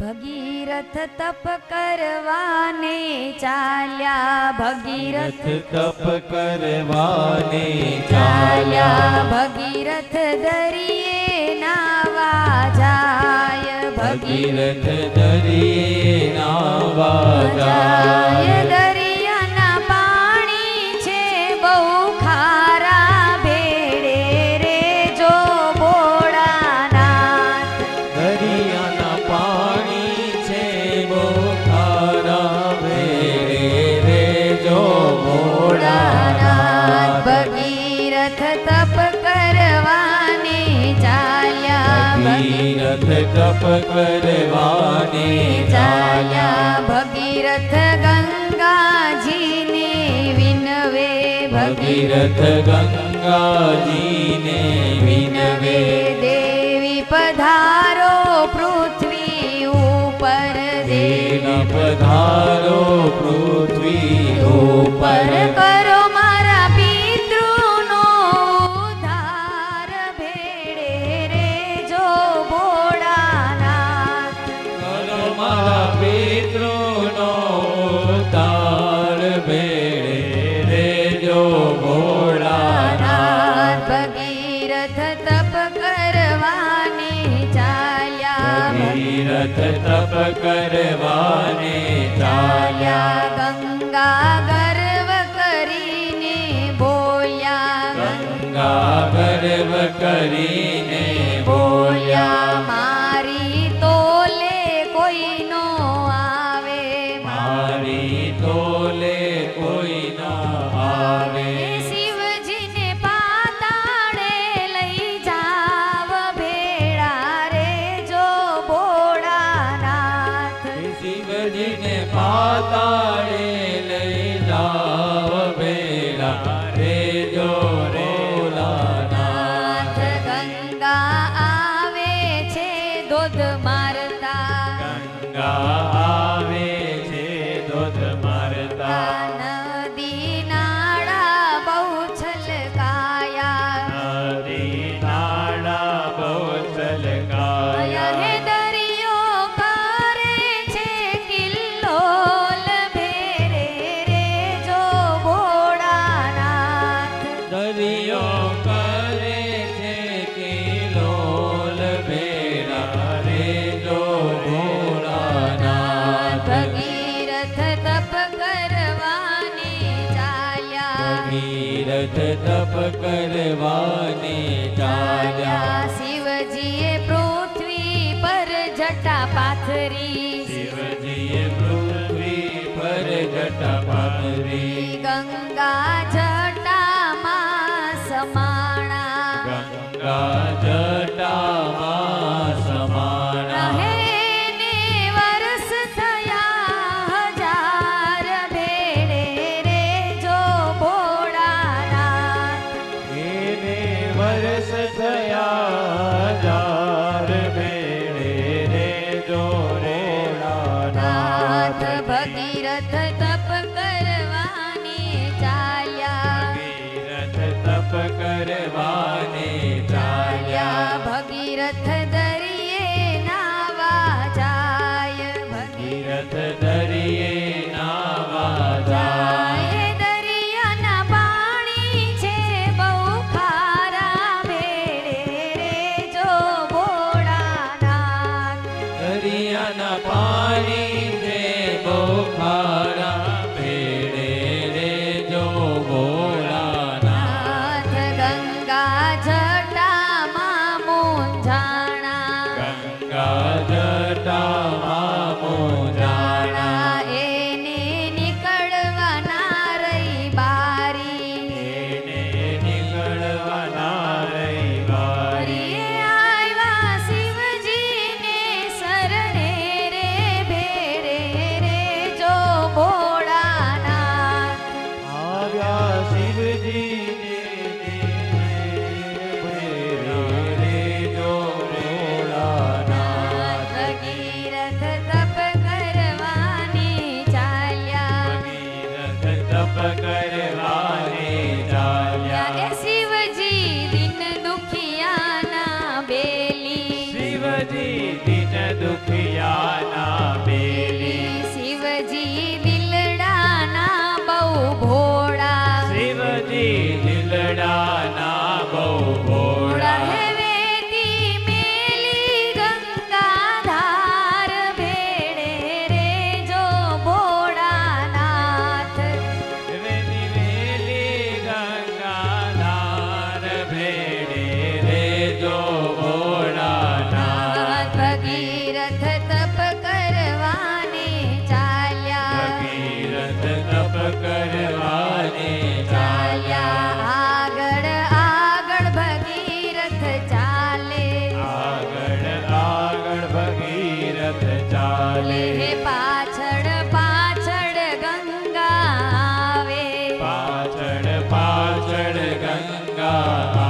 ભગીરથ તપ કરવાને ચાલ્યા ભગીરથ તપ કરવાને ચાલ્યા. ભગીરથ દરિયે નાવા જાય ભગીરથ દરિયે નાવા જાય. તપ કરવાને ચાલ્યા ભગીરથ ગંગાજીને વિનવે ભગીરથ ગંગાજીને વિનવે દેવી પધારો પૃથ્વી ઉપર દેવી પધારો પૃથ્વી ઉપર ઓ ભોળાનાથ ભગીરથ તપ કરવાને ચાલ્યા ભગીરથ તપ કરવાને ચાલ્યા ગંગા ગર્વ કરીને બોલ્યા ગંગા ગર્વ કરી Ta तीर्थ तप करवाने शिव जी पृथ्वी पर जटा पाथरी। शिवजीए पृथ्वी पर जटा पाथरी। गंगा जा रथ ગંગા